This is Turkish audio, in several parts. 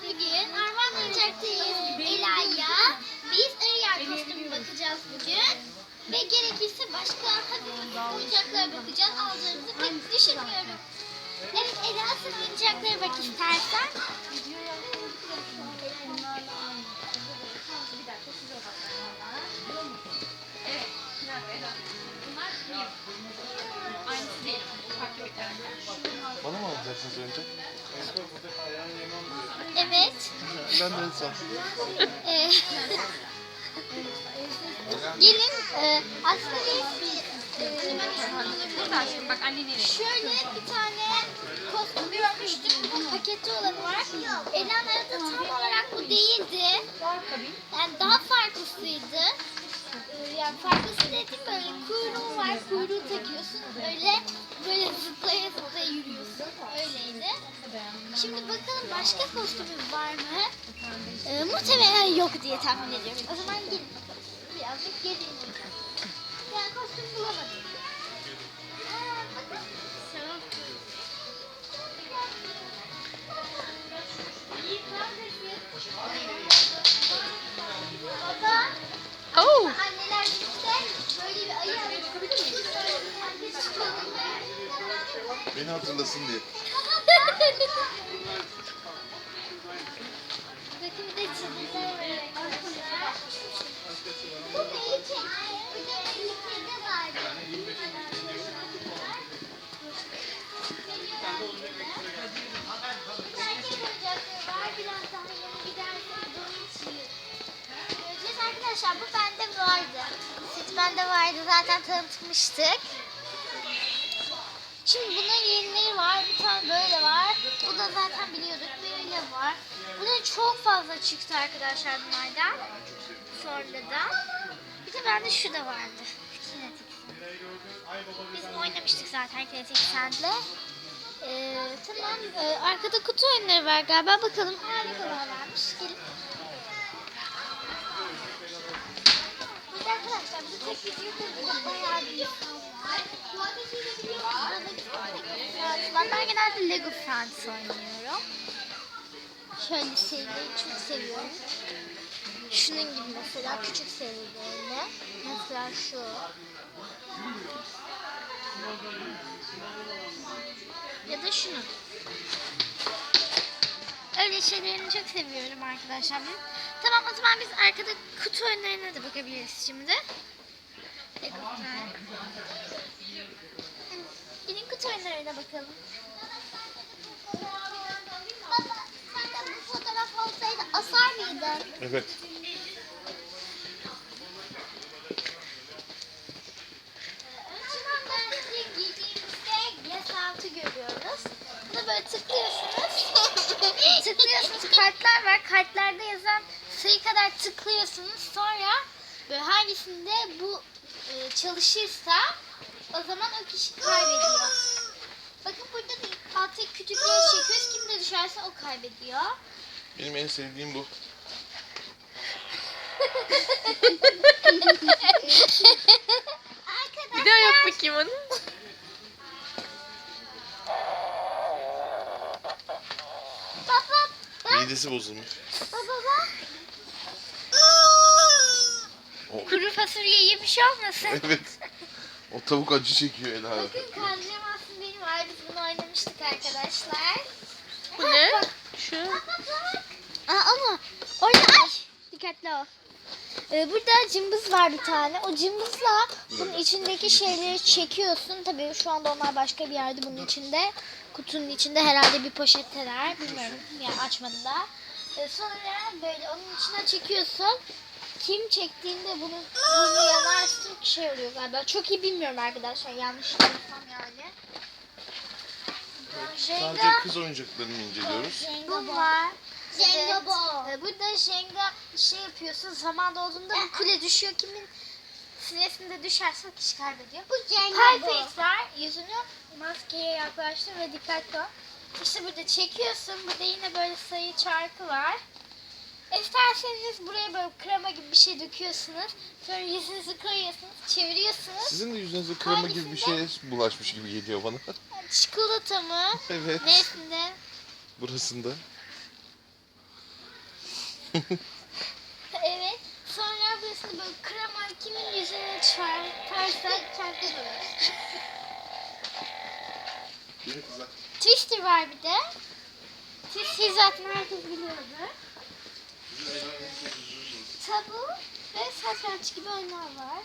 Bugün Armağan Oyuncak'tayız. Ela'ya biz Ariel kostümü bakacağız bugün. Ve gerekirse başka hafif oyuncaklara bakacağız. Alacağımızı pek düşünmüyorum. Evet Ela sen oyuncaklara bak istersen. Evet. Bunlar. Aynısı değil. Bana mı alacaksınız önce? Evet. Ben de en son. Ee, gelin e, aslında biz e, Burada aşkım bak anne nereye? Şöyle bir tane kostüm görmüştüm. Bu paketi olanı var. Elan aradı tam olarak bu değildi. Yani daha farklısıydı. Ee, Yani farklısı dediğim böyle kuyruğu var. Kuyruğu takıyorsun. Öyle böyle zıplaya zıplaya yürüyorsun. Öyleydi. Şimdi bakalım başka kostümümüz var mı? Ee, muhtemelen yok diye tahmin ediyorum. O zaman gelin bakalım. Birazcık gelin. Yani kostüm bulamadım. Onun için. Göreceğiz arkadaşlar. Bu bende vardı. Süt bende vardı. Zaten tanıtmıştık. Şimdi bunun yenileri var. Bir tane böyle var. Bu da zaten biliyorduk. Böyle var. Bunun çok fazla çıktı arkadaşlar bunlardan. Sonradan. Bir de bende şu da vardı. Kinetik. Biz oynamıştık zaten Kinetic Sand'le. Ee, tamam. Ee, arkada kutu oyunları var galiba. Bakalım harikalar varmış. De arkadaşlar bu tek video bayağı bir var. Ben genelde Lego Friends oynuyorum. Şöyle serileri çok seviyorum. Şunun gibi mesela küçük serilerine. Mesela şu. Ya da şunu. Öyle şeylerini çok seviyorum arkadaşlar. ben. Tamam o zaman biz arkada kutu oyunlarına da bakabiliriz şimdi. Gidin kutu oyunlarına bakalım. Baba sen de bu fotoğraf olsaydı asar mıydın? Evet. Altı görüyoruz. Bunu böyle tıklıyorsunuz. tıklıyorsunuz kartlar var. Kartlarda yazan sayı kadar tıklıyorsunuz. Sonra böyle hangisinde bu e, çalışırsa o zaman o kişi kaybediyor. Bakın burada da altı küçükleri çekiyoruz. Kim de düşerse o kaybediyor. Benim en sevdiğim bu. Bir daha yap bakayım onu. Baba bak. Midesi bozulmuş. Baba bak. O, Kuru fasulye yemiş olmasın? evet. O tavuk acı çekiyor Ela. Bakın kandıramazsın benim. Biz bunu oynamıştık arkadaşlar. Bu ne? Bak, Şu. Aa, ama orada ay dikkatli ol. Ee, burada cımbız var bir tane. O cımbızla bunun içindeki şeyleri çekiyorsun. Tabii şu anda onlar başka bir yerde bunun içinde. Kutunun içinde herhalde bir poşetteler. Bilmiyorum yani açmadım da. Ee, sonra böyle onun içine çekiyorsun. Kim çektiğinde bunun burnu yanarsın şey oluyor galiba. Çok iyi bilmiyorum arkadaşlar. Yanlış yapsam yani. Sadece Jenga. kız oyuncaklarını inceliyoruz. Bu var. Jenga ball. Ee, Burada Jenga şey yapıyorsun. Zaman dolduğunda bu kule düşüyor. Kimin sinesinde düşerse o kişi kaybediyor. Bu Jenga ball. var. Yüzünü maskeye yaklaştır ve dikkatli ol. İşte burada çekiyorsun. Burada yine böyle sayı çarkı var. İsterseniz buraya böyle krema gibi bir şey döküyorsunuz. Sonra yüzünüzü koyuyorsunuz, çeviriyorsunuz. Sizin de yüzünüze krema gibi bir şey bulaşmış gibi geliyor bana. Çikolata mı? evet. Nesinde? Burasında. evet. Sonra burasını böyle krema kimin yüzüne çarparsa. Yeni kızlar. Twister var bir de. Twister zaten herkes biliyordu. Tabu ve satranç gibi oyunlar var.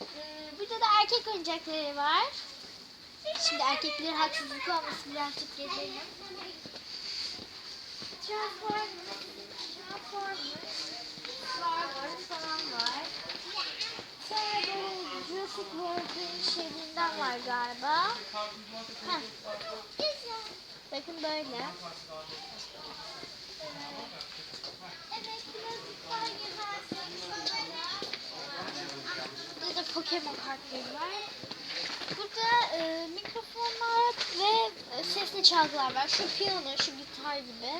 Ee, burada da erkek oyuncakları var. Şimdi erkeklerin haksızlık olmasın birazcık gezelim. Transformers, Transformers, falan var. Sonra böyle Jurassic World'un şehrinden var galiba. Heh. Bakın böyle. Evet, birazcık daha gezersek Burada da Pokemon kartları var. Burada e, mikrofonlar ve e, sesli çalgılar var. Şu piyano, şu gitar gibi.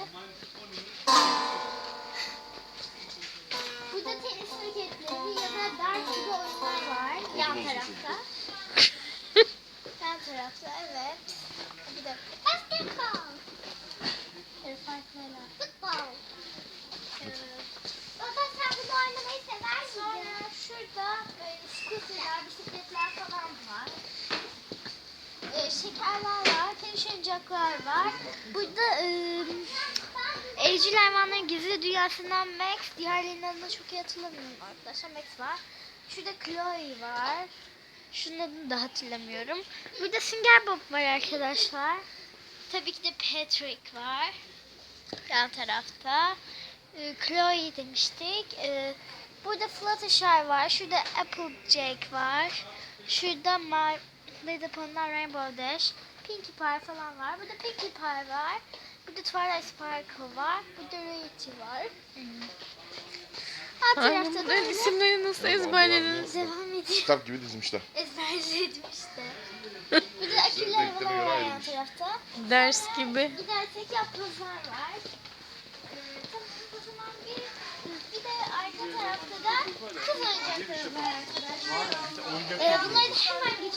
Burada tenis raketleri ya da dart gibi oyunlar var yan tarafta. yan tarafta evet. Bir de basketbol. Evet, farklı Futbol. Evet. Baba sen bunu oynamayı sever misin? Sonra şurada böyle scooterlar, bisikletler falan var. Ee, şekerler oyuncaklar var. Burada e, evcil hayvanların gizli dünyasından Max, diğerlerinin adını çok iyi hatırlamıyorum arkadaşlar. Max var. Şurada Chloe var. Şunun adını da hatırlamıyorum. Burada Sünger Bob var arkadaşlar. Tabii ki de Patrick var. Yan tarafta. Ee, Chloe demiştik. Ee, burada Fluttershy var. Şurada Applejack var. Şurada My Little Pony'ler Rainbow Dash. Pinkie Pie falan var. Burada Pinkie Pie var. Burada Twilight Sparkle var. Burada Rarity var. Alt Ay, tarafta da bunların böyle isimleri nasıl ezberlediniz? devam ediyor. Kitap gibi dizmişler. Ezberledim işte. Burada akülü arabalar var yan tarafta. Ders gibi. Gidersek yapbozlar var. Ee, tamam o zaman bir, bir de arka tarafta da kız oyuncakları var arkadaşlar. Ee, bunları da hemen.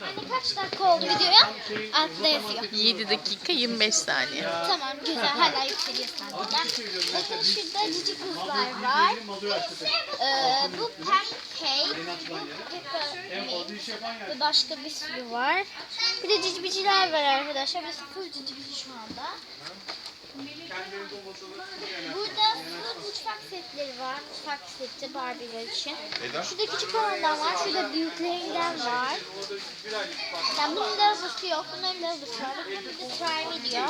Hani kaç dakika oldu videoya? Altta yazıyor. 7 dakika 25 saniye. Tamam güzel hala yükseliyor sadece. Bakın şurada cici kızlar var. Ee, bu pancake, bu peppermint ve başka bir sürü var. Bir de cici biciler var arkadaşlar. Biz full cici bici şu anda. Mutfak setleri var. Mutfak seti Barbie'ler için. Eda? Şurada küçük olandan var. Şurada büyüklerinden var. Yani bunun lavabosu yok. Bunların lavabosu var. Bakın burada try diyor.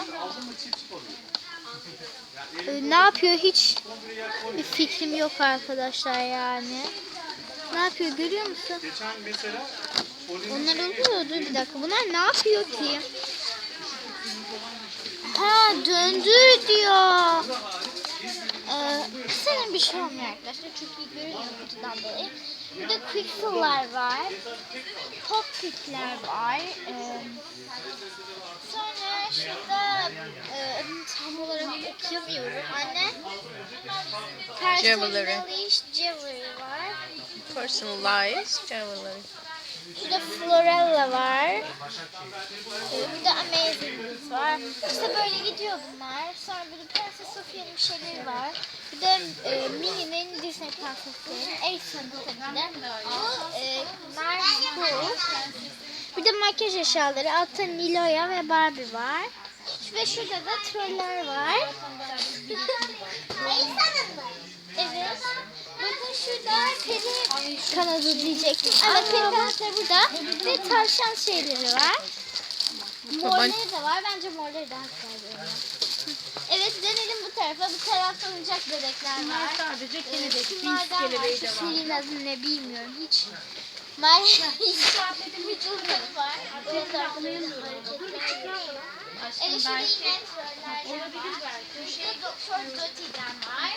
Ee, ne yapıyor hiç bir fikrim yok arkadaşlar yani. Ne yapıyor görüyor musun? Onlar oluyor. Dur bir dakika. Bunlar ne yapıyor ki? Ha döndür diyor. Ee, senin bir şey olmuyor arkadaşlar. İyi görünüyor kutudan dolayı. Burada Quixel'lar var. Popkit'ler var. Ee, sonra şurada e, adını tam olarak okuyamıyorum. Anne. Jewelry. Personalized Jewelry var. Personalized jewelry. Şurada Florella var. Ee, Burada Amazing var. İşte böyle gidiyor bunlar. Sonra burada Prenses Sophia'nın bir şeyleri var. Bir de e, Minnie'nin Disney prenseslerinin Elsa'nın tabii de. Bu e, Marvel. Bir de makyaj eşyaları. Altta Nilo'ya ve Barbie var. Ve şurada da troller var. Elsa'nın mı? Evet. Şurada peri kanadı diyecektim. Evet peri kanatları burada. Ve tavşan şeyleri var. Morları da var. Bence morları daha güzel görünüyor. Evet dönelim bu tarafa. Bu tarafta oyuncak bebekler var. Sadece kelebek, Şunlardan var. Şu serinin adını ne bilmiyorum hiç. Var. Vücutları var. Burada hareketler yapıyor. Evet şurada yine troller var. Şurada Doktor Doti'den var.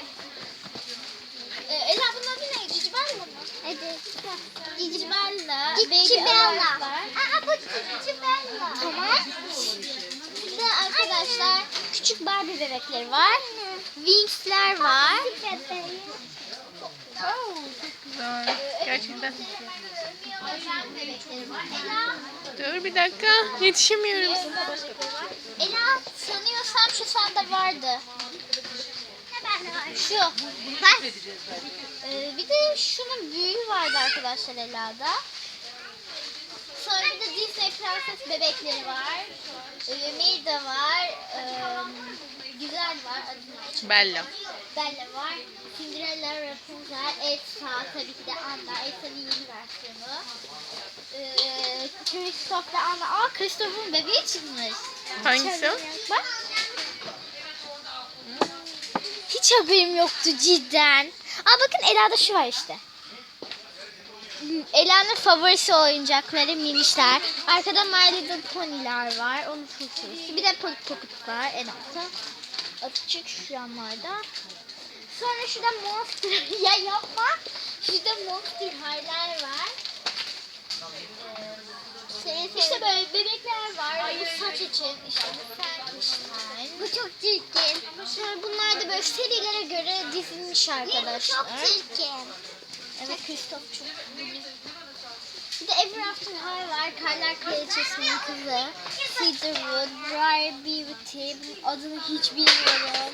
Ee, Ela bunun adı ne? Cici Bella mı? Evet. Cici Bella. Cici Bella. Aa bu Cici Bella. Tamam. Burada arkadaşlar küçük Barbie bebekleri var. Wings'ler var. Oh. Güzel. Gerçekten. Dur bir dakika. Yetişemiyorum. Ela sanıyorsam şu sende vardı. Şu. Ee, bir de şunun büyüğü vardı arkadaşlar Ela'da. Sonra bir de Disney prenses bebekleri var. Ee, Mirda var. Ee, güzel var. Adını Bella. Bella var. Cinderella, Rapunzel, Elsa tabii ki de Anna. Elsa'nın yeni versiyonu. Ee, Kristoff ve Anna. Aa Kristoff'un bebeği çıkmış. Hangisi? Bak. Hiç haberim yoktu cidden. Aa bakın Ela'da şu var işte. Ela'nın favorisi oyuncakları minişler. Arkada My Little Pony'ler var. Onun favorisi. Bir de Polly Pocket var en altta. Açık şu yanlarda. Sonra şurada Monster. ya yapma. Şurada Monster High'ler var. İşte böyle bebekler var. Bu saç için. İşte. Bu çok çirkin. Sonra bunlar da böyle serilere göre dizilmiş arkadaşlar. Çok çirkin. Evet Kristoff çok bir de Ever After High var. Karlar Kraliçesi'nin kızı. Cedarwood, Briar Beauty. Bunun adını hiç bilmiyorum.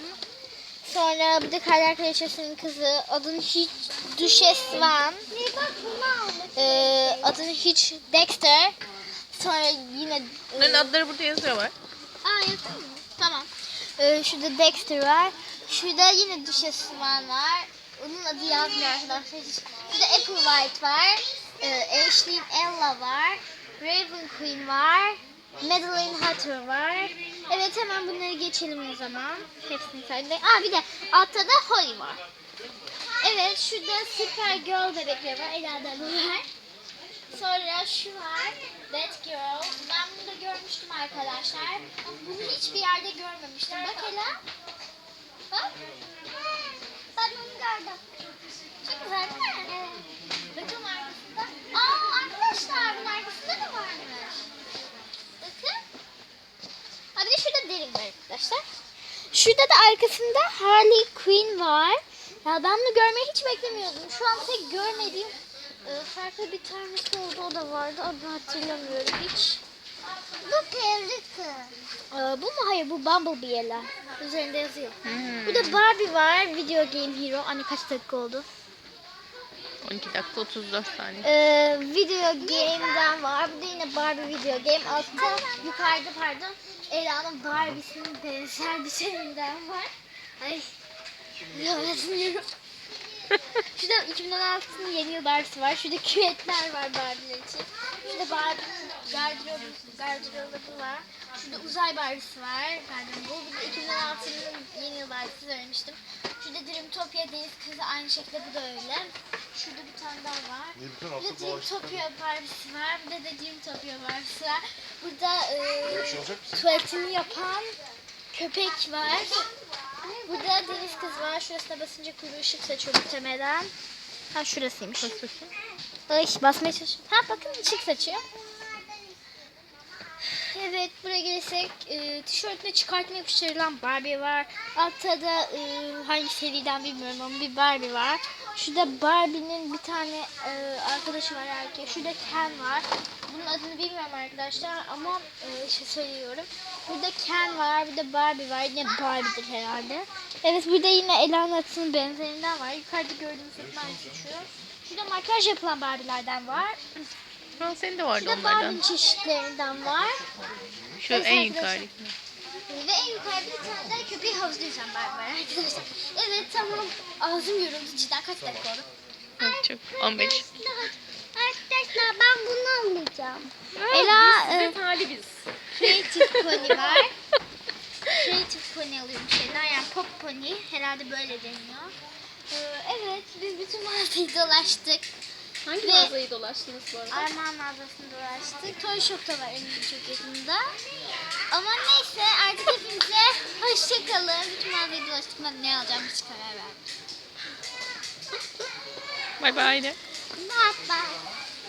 Sonra bir de Karlar Kraliçesi'nin kızı. Adını hiç Duchess Van. Ee, adını hiç Dexter. Sonra yine... e, Bunların adları burada yazıyor var. Aa yazıyor mu? Tamam. Ee, şurada Dexter var. Şurada yine Duchess Swan var. Onun adı yazmıyor arkadaşlar. Şurada Apple White var. Ee, Ashley Ella var. Raven Queen var. Madeline Hatter var. Evet hemen bunları geçelim o zaman. Hepsini saydım. Aa bir de altta da Holly var. Evet şurada Super Girl bebekleri var. Ela'da bu var. Sonra şu var. That Girl. Ben bunu da görmüştüm arkadaşlar. Bunu hiçbir yerde görmemiştim. Bak Ela. Bak. Ben onu gördüm. Çok güzel değil mi? Evet. Bakın arkasında. Aa arkadaşlar bunun arkasında da varmış. Bakın. Ha bir de şurada derin var arkadaşlar. Şurada da arkasında Harley Quinn var. Ya ben bunu görmeyi hiç beklemiyordum. Şu an tek görmediğim e, farklı bir tanesi oldu. O da vardı. Adını hatırlamıyorum hiç. Bu perli kız. bu mu? Hayır bu Bumblebee Ela. Üzerinde yazıyor. Hmm. Burada Barbie var. Video Game Hero. Anne kaç dakika oldu? 12 dakika 34 saniye. Ee, video game'den var. Bir de yine Barbie video game. Altta yukarıda pardon. Ela'nın Barbie'sinin benzer bir şeyinden var. Ay. Yazmıyorum. Şurada 2016'nın yeni yıl Barbie'si var. Şurada küvetler var Barbie'ler için. Şurada Barbie'nin gardırobu, gardırobu var. Şurada uzay Barbie'si var. Pardon bu. Bir de 2016'nın yeni yıl Barbie'si söylemiştim. Şurada Dreamtopia deniz kızı aynı şekilde bu da öyle. Şurada bir tane daha var. Ne bütün Burada dolaştık. Dreamtopia Barbie'si var. Burada da Dreamtopia Barbie'si var. Burada e, Görüşü olacak mısın? tuvaletini yapan köpek var. Deniz kız var. Şurasına basınca kuyruğu ışık saçıyor muhtemelen. Ha şurasıymış. Ay basmaya çalışıyorum. Ha bakın ışık saçıyor. Evet buraya gelirsek e, tişörtüne çıkartma yapıştırılan Barbie var. Altta da e, hangi seriden bilmiyorum ama bir Barbie var. Şurada Barbie'nin bir tane e, arkadaşı var erkek. Şurada Ken var. Bunun adını bilmiyorum arkadaşlar ama e, şey söylüyorum. Burada Ken var, bir de Barbie var. Yine Barbie'dir herhalde. Evet burada yine Ela'nın atının benzerinden var. Yukarıda gördüğünüz aynısı şu. Şurada makyaj yapılan Barbie'lerden var. Ha, senin de vardı Şurada onlardan. Barbie çeşitlerinden var. Şu en yukarıdaki. Ve en yukarıda bir tane daha köpeği havuzda yüzen Barbie var arkadaşlar. Evet tamam. Ağzım yoruldu cidden kaç dakika oldu? Evet, çok 15. Arkadaşlar ben bunu alacağım. Ela e, Ve talibiz. Creative Pony var. Creative Pony alıyormuş Ela yani Pop Pony herhalde böyle deniyor. Ee, evet biz bütün mağazayı dolaştık. Hangi Ve- mağazayı dolaştınız bu arada? Armağan mağazasını dolaştık. Toy Shop da var önümüzde çok yakında. Ama neyse artık hepinize hoşçakalın. Bütün mağazayı dolaştık. Ben ne alacağım hiç karar vermedim. Bye bye de. Bye bye.